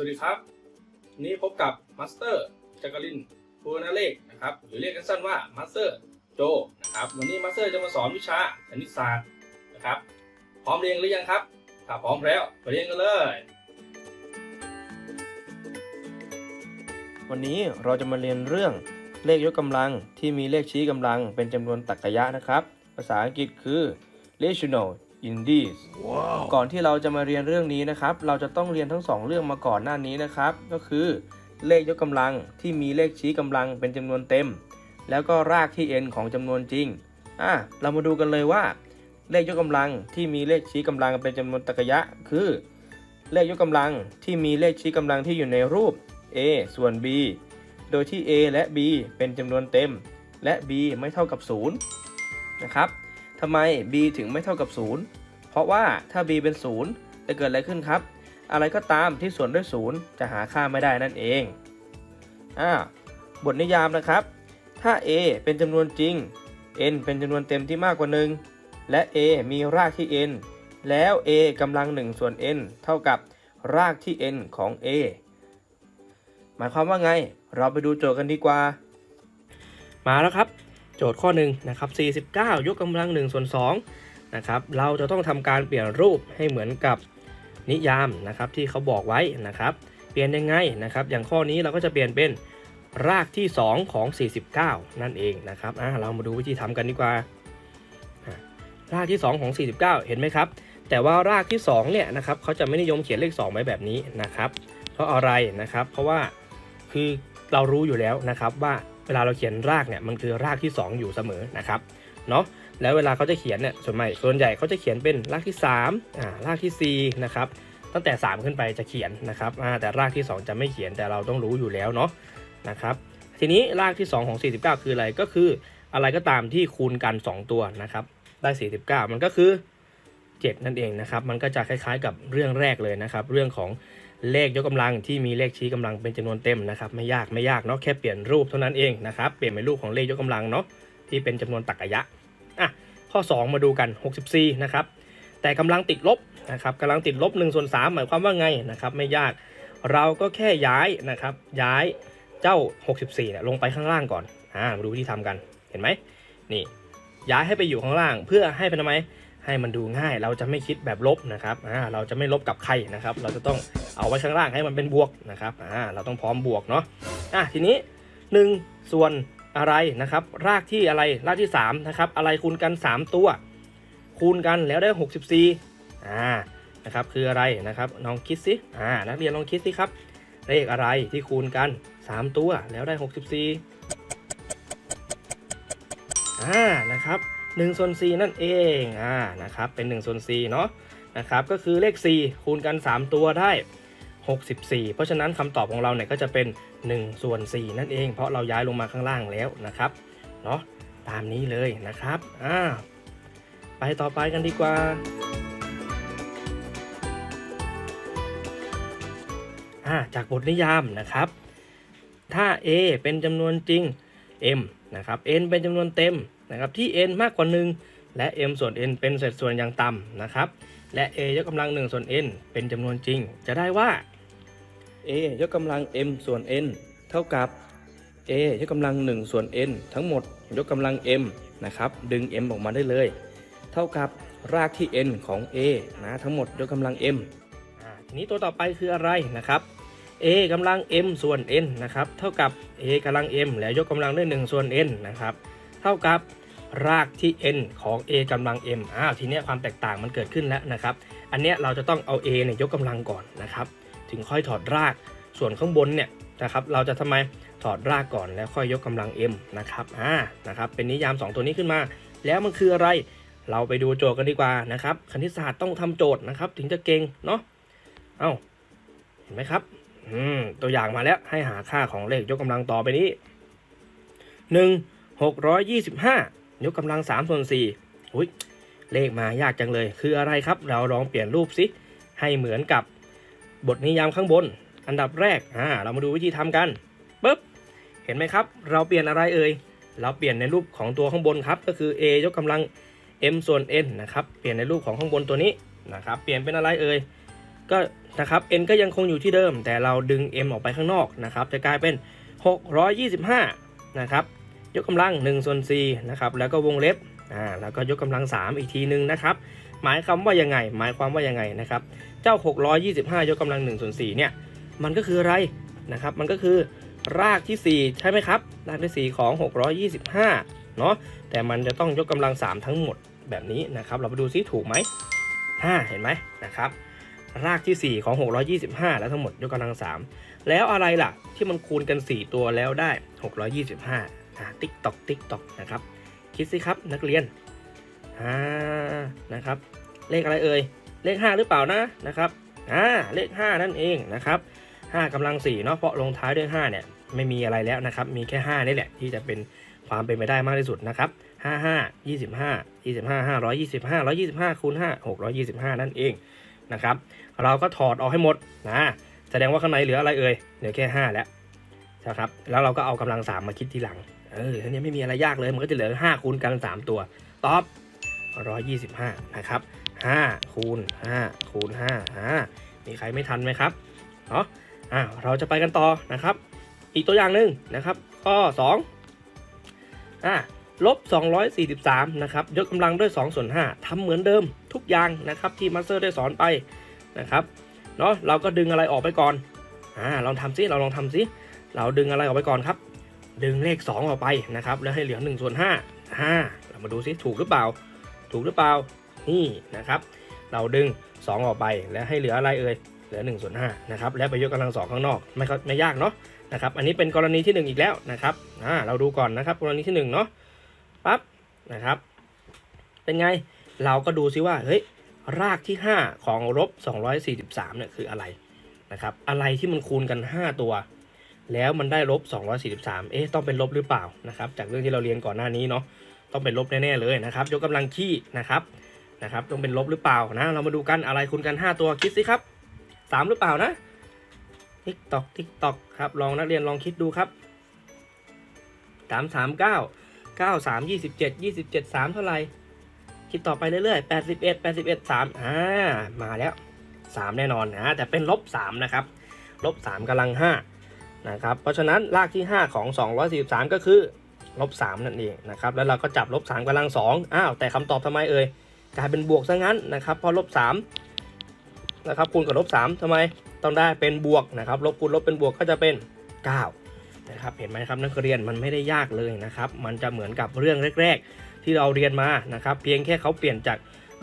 วัสดีครับนนี้พบกับมาสเตอร์จักรินภูนาเลขนะครับ หรือเรียกกันสั้นว่ามาสเตอร์โจนะครับ วันนี้มาสเตอร์จะมาสอนวิชาคณิตศาสตร์นะครับ พร้อมเรียนหรือยังครับ ถ้าพร้อมแล้วไปเรียนกันเลย วันนี้เราจะมาเรียนเรื่องเลขยกกำลังที่มีเลขชี้กำลังเป็นจำนวนตรรกะนะครับ ภาษาอังกฤษคือ rational indices ก่อนที่เราจะมาเรียนเรื่องนี้นะครับ เราจะต้องเรียนทั้งสองเรื่องมาก่อนหน้านี้นะครับ ก็คือ เลขยกกำลังที่มีเลขชี้กำลังเป็นจำนวนเต็ม แล้วก็รากที่ n ของจำนวนจริงอะเรามาดูกันเลยว่า เลขยกกำลังที่มีเลขชี้กำลังเป็นจำนวนตรรกะคือ เลขยกกำลังที่มีเลขชี้กำลังที่อยู่ในรูป a ส่วน b โดยที่ a และ b เป็นจำนวนเต็ม และ b ไม่เท่ากับ 0 นะครับ ทำไม b ถึงไม่เท่ากับ 0 เพราะว่าถ้า b เป็น 0 จะเกิดอะไรขึ้นครับ อะไรก็ตามที่ส่วนด้วย 0 จะหาค่าไม่ได้นั่นเองอ่าบทนิยามนะครับ ถ้า a เป็นจำนวนจริง n เป็นจำนวนเต็มที่มากกว่า 1 และ a มีรากที่ n แล้ว a กำลัง 1 ส่วน n เท่ากับรากที่ n ของ a หมายความว่าไง เราไปดูโจทย์กันดีกว่า มาแล้วครับ โจทย์ข้อหนึ่งนะครับ 49 ยกกำลัง1ส่วน2นะครับเราจะต้องทำการเปลี่ยนรูปให้เหมือนกับนิยามนะครับที่เขาบอกไว้นะครับ เปลี่ยนยังไงนะครับ อย่างข้อนี้เราก็จะเปลี่ยนเป็นรากที่ 2 ของ 49 นั่นเองนะครับอะเรามาดูวิธีทำกันดีกว่า รากที่ 2 ของ 49 เห็นไหมครับ แต่ว่ารากที่2เนี่ยนะครับเขาจะไม่นิยมเขียนเลข 2 ไว้แบบนี้นะครับ เพราะอะไรนะครับ เพราะว่าคือเรารู้อยู่แล้วนะครับว่า เวลาเราเขียนรากเนี่ยมันคือรากที่ 2 อยู่เสมอนะครับเนาะแล้วเวลาเขาจะเขียนเนี่ยส่วนใหญ่ส่วนใหญ่เขาจะเขียนเป็นรากที่3อ่ารากที่4นะครับตั้งแต่ 3 ขึ้นไปจะเขียนนะครับอ่าแต่รากที่ 2 จะไม่เขียนแต่เราต้องรู้อยู่แล้วเนาะนะครับทีนี้รากที่ 2 ของ 49 คืออะไรก็คืออะไรก็ตามที่คูณกัน 2 ตัวนะครับได้ 49 มันก็คือ 7 นั่นเองนะครับมันก็จะคล้ายๆกับเรื่องแรกเลยนะครับ เรื่องของ เลขยกกำลังที่มีเลขชี้กำลังเป็นจำนวนเต็มนะครับไม่ยากไม่ยากเนาะแค่เปลี่ยนรูปเท่านั้นเองนะครับเปลี่ยนเป็นรูปของเลขยกกำลังเนาะที่เป็นจำนวนตรรกะอะข้อ 2 มาดูกัน 64นะครับแต่กำลังติดลบนะครับกำลังติดลบ1ส่วน3หมายความว่าไงนะครับไม่ยากเราก็แค่ย้ายนะครับย้ายเจ้า 64เนี่ยลงไปข้างล่างก่อนอ่ามาดูวิธีทำกันเห็นไหมนี่ย้ายให้ไปอยู่ข้างล่างเพื่อให้เป็นทำไม ให้มันดูง่าย เราจะไม่คิดแบบลบนะครับอ่าเราจะไม่ลบกับใครนะครับ เราจะต้องเอาไว้ข้างล่างให้มันเป็นบวกนะครับอ่าเราต้องพร้อมบวกเนาะอะทีนี้ 1 ส่วนอะไรนะครับ รากที่อะไรรากที่3นะครับอะไรคูณกัน 3 ตัว คูณกันแล้วได้ 64อ่านะครับคืออะไรนะครับลองคิดสิอ่านักเรียนลองคิดสิครับเลขอะไรที่คูณกัน 3 ตัวแล้วได้ 64อ่านะครับ 1ส่วน4นั่นเองอ่านะครับเป็น1ส่วน4เนาะนะครับก็คือเลข 4 คูณกัน 3 ตัวได้ 64 เพราะฉะนั้นคำตอบของเราเนี่ยก็จะเป็น1ส่วน4นั่นเอง เพราะเราย้ายลงมาข้างล่างแล้วนะครับเนาะตามนี้เลยนะครับอ่าไปต่อไปกันดีกว่าอ่าจากบทนิยามนะครับ ถ้า a เป็นจำนวนจริง m นะครับ n เป็นจำนวนเต็ม นะครับที่ n มากกว่า 1 และ m ส่วน n เป็นเศษส่วนอย่างต่ำนะครับและ a ยกกำลัง 1 ส่วน n เป็นจำนวนจริง จะได้ว่า a ยกกำลัง m ส่วน n เท่ากับ a ยกกำลัง 1 ส่วน n ทั้งหมด ยกกำลัง m นะครับดึง m ออกมาได้เลย เท่ากับรากที่ n ของ a นะทั้งหมดยกกำลัง m อ่าทีนี้ตัวต่อไปคืออะไรนะครับ a กำลัง m ส่วน n นะครับเท่ากับ a กำลัง m แล้วยกกำลังด้วย 1 ส่วน n นะครับเท่ากับ รากที่ n ของ a กำลัง m อ้าวทีนี้ความแตกต่างมันเกิดขึ้นแล้วนะครับ อันเนี้ยเราจะต้องเอา a เนี่ยยกกำลังก่อนนะครับ ถึงค่อยถอดราก ส่วนข้างบนเนี่ยนะครับ เราจะทำไมถอดรากก่อนแล้วค่อยยกกำลัง m นะครับ อ่า นะครับ เป็นนิยาม 2 ตัวนี้ขึ้นมา แล้วมันคืออะไร เราไปดูโจทย์กันดีกว่านะครับ คณิตศาสตร์ต้องทำโจทย์นะครับ ถึงจะเก่งเนาะ เอ้า เห็นไหมครับ อืม ตัวอย่างมาแล้ว ให้หาค่าของเลขยกกำลังต่อไปนี้ 1 625 ยกกำลัง3ส่วน4อุ้ยเลขมายากจังเลย คืออะไรครับ เราลองเปลี่ยนรูปสิ ให้เหมือนกับบทนิยามข้างบน อันดับแรกอ่าเรามาดูวิธีทำกันปึ๊บเห็นไหมครับ เราเปลี่ยนอะไรเอ่ยเราเปลี่ยนในรูปของตัวข้างบนครับ ก็คือ a ยกกำลัง m ส่วน n นะครับเปลี่ยนในรูปของข้างบนตัวนี้นะครับเปลี่ยนเป็นอะไรเอ่ยก็นะครับ n ก็ยังคงอยู่ที่เดิม แต่เราดึง m ออกไปข้างนอกนะครับจะกลายเป็น 625 นะครับ ยกกำลัง1ส่วน4นะครับแล้วก็วงเล็บอ่าแล้วก็ยกกำลัง 3 อีกทีนึงนะครับหมายความว่ายังไง หมายความว่ายังไงนะครับเจ้า 625 ยกกำลัง1ส่วน4เนี่ยมันก็คืออะไรนะครับมันก็คือรากที่ 4 ใช่ไหมครับ รากที่ 4 ของ 625 เนาะแต่มันจะต้องยกกำลัง 3 ทั้งหมดแบบนี้นะครับ เราไปดูซิถูกไหมอ่าเห็นไหมนะครับรากที่ 4 ของ 625 แล้วทั้งหมดยกกำลัง 3 แล้วอะไรล่ะ ที่มันคูณกัน 4 ตัวแล้วได้ 625อ่า ติ๊กตอกติ๊กตอกนะครับ คิดสิครับนักเรียนอ่านะครับ เลขอะไรเอ่ย เลข 5 หรือเปล่านะนะครับอ่าเลข 5 นั่นเองนะครับ5กำลัง4เนาะเพราะลงท้ายด้วย5เนี่ยไม่มีอะไรแล้วนะครับ มีแค่ 5 นี่แหละที่จะเป็นความเป็นไปได้มากที่สุดนะครับ55 25 25 525 125คูณ5 625 นั่นเองนะครับ เราก็ถอดออกให้หมดนะแสดงว่าข้างในเหลืออะไรเอ่ยเหลือแค่ 5 แล้วนะครับแล้วเราก็เอากำลัง 3 มาคิดทีหลัง เออทีนี้ไม่มีอะไรยากเลยมันก็จะเหลือ5คูณกัน3ตัวตอบ125 นะครับ5คูณ5คูณ5อ่ามีใครไม่ทันไหมครับเนาะอ่าเราจะไปกันต่อนะครับ อีกตัวอย่างหนึ่งนะครับ ข้อ2อ่าลบ 243 นะครับ ยกกำลังด้วย2ส่วน5ทำเหมือนเดิมทุกอย่างนะครับที่มาสเตอร์ได้สอนไปนะครับเนาะเราก็ดึงอะไรออกไปก่อนอ่าลองทำซิเราลองทำซิเราดึงอะไรออกไปก่อนครับ ดึงเลข 2 ออกไปนะครับ แล้วให้เหลือ1ส่วน5อ่าเรามาดูซิถูกหรือเปล่า ถูกหรือเปล่า นี่นะครับ เราดึง 2 ออกไปแล้วให้เหลืออะไรเอ่ย เหลือ1ส่วน5นะครับ แล้วไปยกกำลังสองข้างนอก ไม่ไม่ยากเนาะนะครับ อันนี้เป็นกรณีที่ 1 อีกแล้วนะครับอ่าเราดูก่อนนะครับ กรณีที่ 1 เนาะปั๊บนะครับ เป็นไง เราก็ดูซิว่า เฮ้ย รากที่ 5 ของลบ243เนี่ยคืออะไรนะครับ อะไรที่มันคูณกัน 5 ตัว แล้วมันได้ลบ 243 เอ๊ะต้องเป็นลบหรือเปล่านะครับจากเรื่องที่เราเรียนก่อนหน้านี้เนาะต้องเป็นลบแน่ๆเลยนะครับยกกำลังขี้นะครับนะครับต้องเป็นลบหรือเปล่านะ เรามาดูกันอะไรคูณกัน 5 ตัวคิดสิครับ 3 หรือเปล่านะติ๊กตอกติ๊กตอกครับลองนักเรียนลองคิดดูครับสามสามเก้าเก้าสามยี่สิบเจ็ดยี่สิบเจ็ดสามเท่าไหร่คิดต่อไปเรื่อยๆ 81 81 3อ่ามาแล้ว 3 แน่นอนนะแต่เป็นลบ 3 นะครับลบ3กำลัง 5 นะครับเพราะฉะนั้นรากที่ 5 ของ 243 ก็คือลบ3นั่นเองนะครับแล้วเราก็จับลบ3กำลัง2อ้าวแต่คำตอบทำไมเอ่ยกลายเป็นบวกซะงั้นนะครับเพราะลบ3นะครับคูณกับลบ3ทำไมต้องได้เป็นบวกนะครับลบคูณลบเป็นบวกก็จะเป็น 9 นะครับเห็นไหมครับนักเรียนมันไม่ได้ยากเลยนะครับมันจะเหมือนกับเรื่องแรก ๆ ที่เราเรียนมานะครับเพียงแค่เขาเปลี่ยนจาก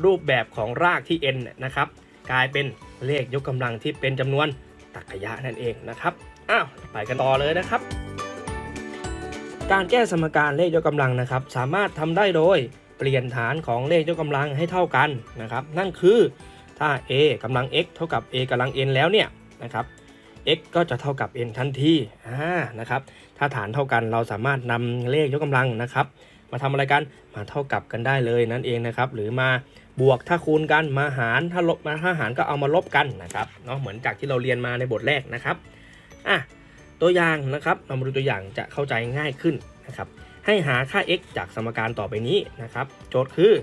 รูปแบบของรากที่ n เนี่ยนะครับกลายเป็นเลขยกกำลังที่เป็นจำนวน ตรรกะนั่นเองนะครับอ้าวไปกันต่อเลยนะครับ การแก้สมการเลขยกกำลังนะครับ สามารถทำได้โดยเปลี่ยนฐานของเลขยกกำลังให้เท่ากันนะครับ นั่นคือถ้า a กำลัง x เท่ากับ a กำลัง n แล้วเนี่ยนะครับ x ก็จะเท่ากับ n ทันทีอ่านะครับ ถ้าฐานเท่ากันเราสามารถนำเลขยกกำลังนะครับ มาทำอะไรกัน มาเท่ากับกันได้เลยนั่นเองนะครับ หรือมา บวกถ้าคูณกันมาหารถ้าลบมาถ้าหารก็เอามาลบกันนะครับเนาะเหมือนจากที่เราเรียนมาในบทแรกนะครับอะตัวอย่างนะครับเรามาดูตัวอย่างจะเข้าใจง่ายขึ้นนะครับให้หาค่า x จากสมการต่อไปนี้นะครับโจทย์คือ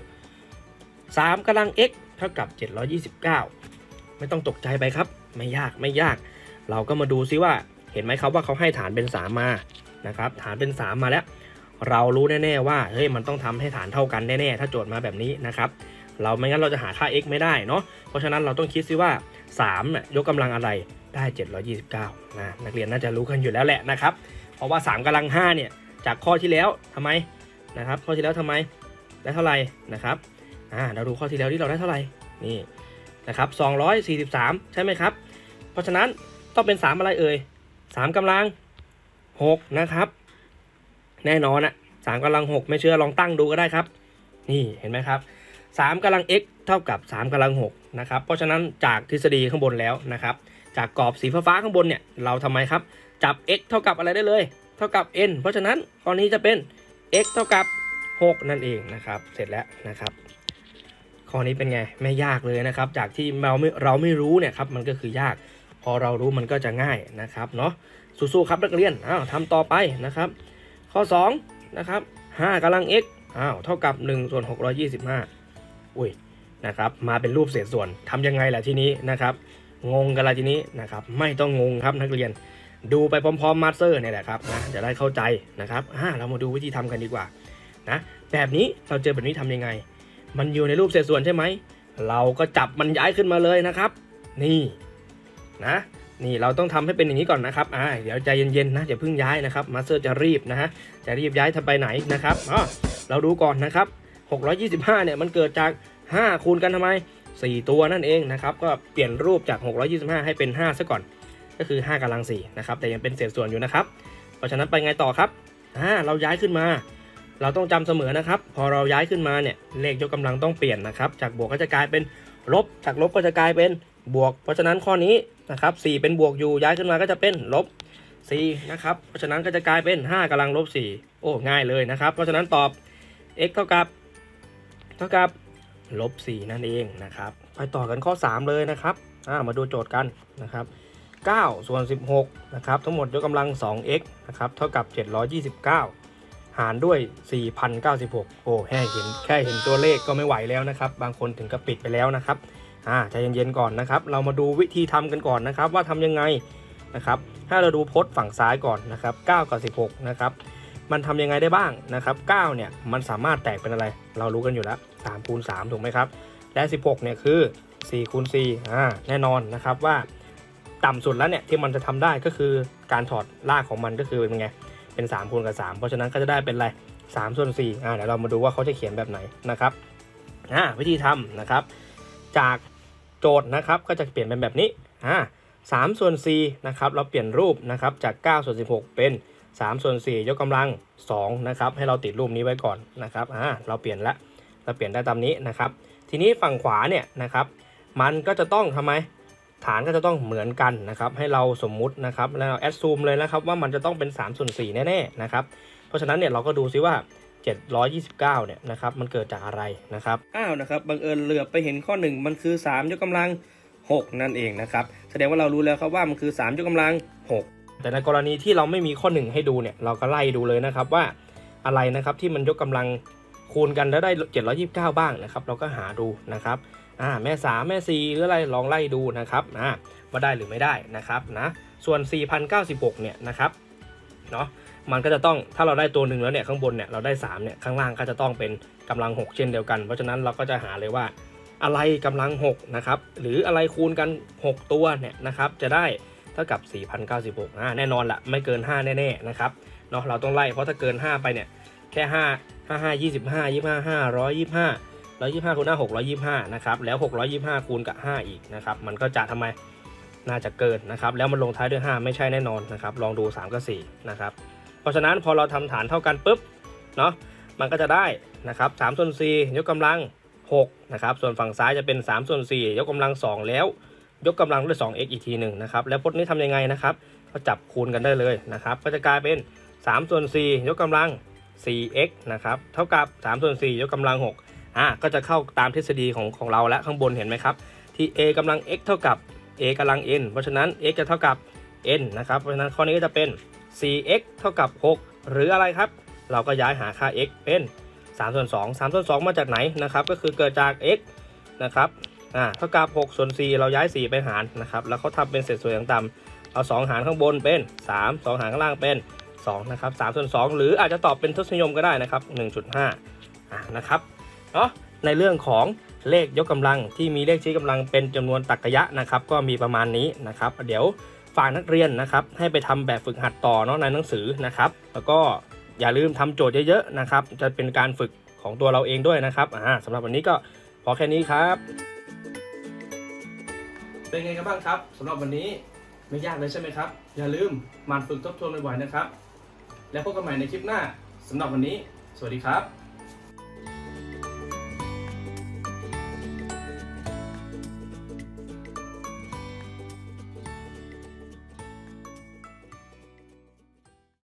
3กำลัง x เท่ากับ 729 ไม่ต้องตกใจไปครับ ไม่ยากไม่ยาก เราก็มาดูซิว่าเห็นไหมครับว่าเขาให้ฐานเป็น 3 มานะครับฐานเป็น 3 มาแล้ว เรารู้แน่ๆว่าเฮ้ยมันต้องทำให้ฐานเท่ากันแน่ๆถ้าโจทย์มาแบบนี้นะครับ เราไม่งั้นเราจะหาค่า x ไม่ได้เนาะเพราะฉะนั้นเราต้องคิดซิว่า3น่ะยกกำลังอะไรได้ 729นะนักเรียนน่าจะรู้กันอยู่แล้วแหละนะครับ เพราะว่า 3กำลัง5เนี่ยจากข้อที่แล้วทำไมนะครับ ข้อที่แล้วทำไมได้เท่าไหร่นะครับอ่าเราดูข้อที่แล้วที่เราได้เท่าไหร่นี่นะครับ243 ใช่ไหมครับ เพราะฉะนั้นต้องเป็น 3 อะไรเอ่ย3กำลัง 6 นะครับ แน่นอนอะสามกำลัง 6 ไม่เชื่อลองตั้งดูก็ได้ครับ นี่เห็นไหมครับ 3กำลัง x เท่ากับ 3กำลัง6นะครับเพราะฉะนั้นจากทฤษฎีข้างบนแล้วนะครับจากกรอบสีฟ้าข้างบนเนี่ยเราทำไมครับ จับ x เท่ากับอะไรได้เลย เท่ากับ n เพราะฉะนั้นข้อนี้จะเป็น x เท่ากับ 6 นั่นเองนะครับ เสร็จแล้วนะครับ ข้อนี้เป็นไงไม่ยากเลยนะครับ จากที่เราไม่เราไม่รู้เนี่ยครับมันก็คือยาก พอเรารู้มันก็จะง่ายนะครับเนาะสู้ๆครับนักเรียนอ้าวทำต่อไปนะครับ ข้อ2นะครับ5กำลัง x อ้าวเท่ากับ 1 ส่วน 625 อุ้ยนะครับมาเป็นรูปเศษส่วนทำยังไงล่ะทีนี้นะครับงงกันละทีนี้นะครับไม่ต้องงงครับนักเรียน ดูไปพร้อมๆมาสเตอร์เนี่ยแหละครับนะจะได้เข้าใจนะครับอ่าเรามาดูวิธีทำกันดีกว่านะแบบนี้เราเจอแบบนี้ทำยังไง มันอยู่ในรูปเศษส่วนใช่ไหมเราก็จับมันย้ายขึ้นมาเลยนะครับ นี่นะนี่เราต้องทำให้เป็นอย่างนี้ก่อนนะครับอ่าเดี๋ยวใจเย็นๆนะอย่าเพิ่งย้ายนะครับมาสเตอร์จะรีบนะฮะจะรีบย้ายทำไปไหนนะครับอ๋อเราดูก่อนนะครับ 625 เนี่ยมันเกิดจาก 5 คูณกันทำไม 4 ตัวนั่นเองนะครับก็เปลี่ยนรูปจาก 625 ให้เป็น 5 ซะก่อน ก็คือ 5กำลัง4นะครับแต่ยังเป็นเศษส่วนอยู่นะครับ เพราะฉะนั้นไปไงต่อครับอ่าเราย้ายขึ้นมา เราต้องจำเสมอนะครับ พอเราย้ายขึ้นมาเนี่ยเลขยกกำลังต้องเปลี่ยนนะครับ จากบวกก็จะกลายเป็นลบ จากลบก็จะกลายเป็นบวก เพราะฉะนั้นข้อนี้นะครับ4เป็นบวกอยู่ย้ายขึ้นมาก็จะเป็นลบ4นะครับเพราะฉะนั้นก็จะกลายเป็น 5กำลังลบ4โอ้ง่ายเลยนะครับ เพราะฉะนั้นตอบ x เท่ากับ เท่ากับลบ4นั่นเองนะครับ ไปต่อกันข้อ 3 เลยนะครับามาดูโจทย์กันนะครับ9ส่วน 16นะครับทั้งหมดยกกำลัง 2x นะครับเท่ากับ 729 หารด้วย 4,096 โอ้แค่เห็นแค่เห็นตัวเลขก็ไม่ไหวแล้วนะครับ บางคนถึงกับปิดไปแล้วนะครับอ่าใจเย็นๆก่อนนะครับ เรามาดูวิธีทำกันก่อนนะครับ ว่าทำยังไงนะครับถ้าเราดูพจน์ฝั่งซ้ายก่อนนะครับ 9 กับ 16 นะครับ มันทำยังไงได้บ้างนะครับ9เนี่ยมันสามารถแตกเป็นอะไร เรารู้กันอยู่แล้ว3คูณ3ถูกไหมครับ และ 16เนี่ยคือ4คูณ4อ่าแน่นอนนะครับว่าต่ำสุดแล้วเนี่ยที่มันจะทำได้ก็คือการถอดรากของมันก็คือเป็นไงเป็น3คูณกับ 3 เพราะฉะนั้นก็จะได้เป็นอะไร3ส่วน4อ่าเดี๋ยวเรามาดูว่าเขาจะเขียนแบบไหนนะครับอ่าวิธีทำนะครับ จากโจทย์นะครับก็จะเปลี่ยนเป็นแบบนี้อ่า3ส่วน4นะครับเราเปลี่ยนรูปนะครับจาก9ส่วน16 เป็น 3 ส่วน 4 ยกกำลัง2นะครับให้เราติดรูปนี้ไว้ก่อนนะครับอ่าเราเปลี่ยนละเราเปลี่ยนได้ตามนี้นะครับ ทีนี้ฝั่งขวาเนี่ยนะครับมันก็จะต้องทำไมฐานก็จะต้องเหมือนกันนะครับให้เราสมมุตินะครับแล้วเราแอดซูมเลยนะครับว่ามันจะต้องเป็น3ส่วน4แน่ๆนะครับเพราะฉะนั้นเนี่ยเราก็ดูซิว่า 729เนี่ยนะครับมันเกิดจากอะไรนะครับอ้าวนะครับบังเอิญเหลือไปเห็นข้อ 1 มันคือ 3 ยกกำลัง 6 นั่นเองนะครับแสดงว่าเรารู้แล้วครับว่ามันคือ 3 ยกกำลัง 6 แต่ในกรณีที่เราไม่มีข้อ 1 ให้ดูเนี่ยเราก็ไล่ดูเลยนะครับว่าอะไรนะครับที่มันยกกำลังคูณกันแล้วได้ 729 บ้างนะครับเราก็หาดูนะครับอ่าแม่3แม่4หรืออะไรลองไล่ดูนะครับอ่าว่าได้หรือไม่ได้นะครับนะส่วน 4,096 เนี่ยนะครับเนาะมันก็จะต้องถ้าเราได้ตัวหนึ่งแล้วเนี่ยข้างบนเนี่ยเราได้3เนี่ยข้างล่างก็จะต้องเป็นกำลัง 6 เช่นเดียวกัน เพราะฉะนั้นเราก็จะหาเลยว่าอะไรกำลัง6นะครับหรืออะไรคูณกัน 6 ตัวเนี่ยนะครับจะได้ เท่ากับ 4,096อ่าแน่นอนละไม่เกิน 5 แน่ๆนะครับเนาะเราต้องไล่เพราะถ้าเกิน 5 ไปเนี่ยแค่5 5 5 25 25 525 125คูณหน้า625นะครับแล้ว 625 คูณกับ 5 อีกนะครับมันก็จะทำไมน่าจะเกินนะครับแล้วมันลงท้ายด้วย 5 ไม่ใช่แน่นอนนะครับลองดู 3 กับ4นะครับเพราะฉะนั้นพอเราทำฐานเท่ากันปุ๊บเนาะมันก็จะได้นะครับ3ส่วน4ยกกำลัง6นะครับส่วนฝั่งซ้ายจะเป็น3ส่วน4ยกกำลัง 2 แล้ว ยกกำลังด้วย 2x อีกทีหนึ่งนะครับ แล้วพจน์นี้ทำยังไงนะครับ ก็จับคูณกันได้เลยนะครับ ก็จะกลายเป็น 3 ส่วน 4 ยกกำลัง 4x นะครับ เท่ากับ 3 ส่วน 4 ยกกำลัง 6 อะ ก็จะเข้าตามทฤษฎีของของเราและข้างบนเห็นไหมครับ ที่ a กำลัง x เท่ากับ a กำลัง n เพราะฉะนั้น x จะเท่ากับ n นะครับ เพราะฉะนั้นข้อนี้ก็จะเป็น 4x เท่ากับ 6 หรืออะไรครับ เราก็ย้ายหาค่า x เป็น3ส่วน2 3ส่วน2มาจากไหนนะครับ ก็คือเกิดจาก x นะครับ อ่าเท่ากับ6ส่วน4เราย้าย 4 ไปหารนะครับ แล้วเขาทำเป็นเศษส่วนอย่างต่ำเอา 2 หารข้างบนเป็น 3 2 หารข้างล่างเป็น 2 นะครับ3ส่วน2หรืออาจจะตอบเป็นทศนิยมก็ได้นะครับ 1.5อ่านะครับเนาะในเรื่องของเลขยกกำลังที่มีเลขชี้กำลังเป็นจำนวนตรรกะนะครับ ก็มีประมาณนี้นะครับ เดี๋ยวฝากนักเรียนนะครับให้ไปทำแบบฝึกหัดต่อเนาะในหนังสือนะครับ แล้วก็อย่าลืมทำโจทย์เยอะๆนะครับ จะเป็นการฝึกของตัวเราเองด้วยนะครับอ่าสำหรับวันนี้ก็พอแค่นี้ครับ เป็นไงกันบ้างครับสำหรับวันนี้ไม่ยากเลยใช่ไหมครับ อย่าลืมมันฝึกทบทวนบ่อยๆนะครับ แล้วพบกันใหม่ในคลิปหน้าสำหรับวันนี้ สวัสดีครับ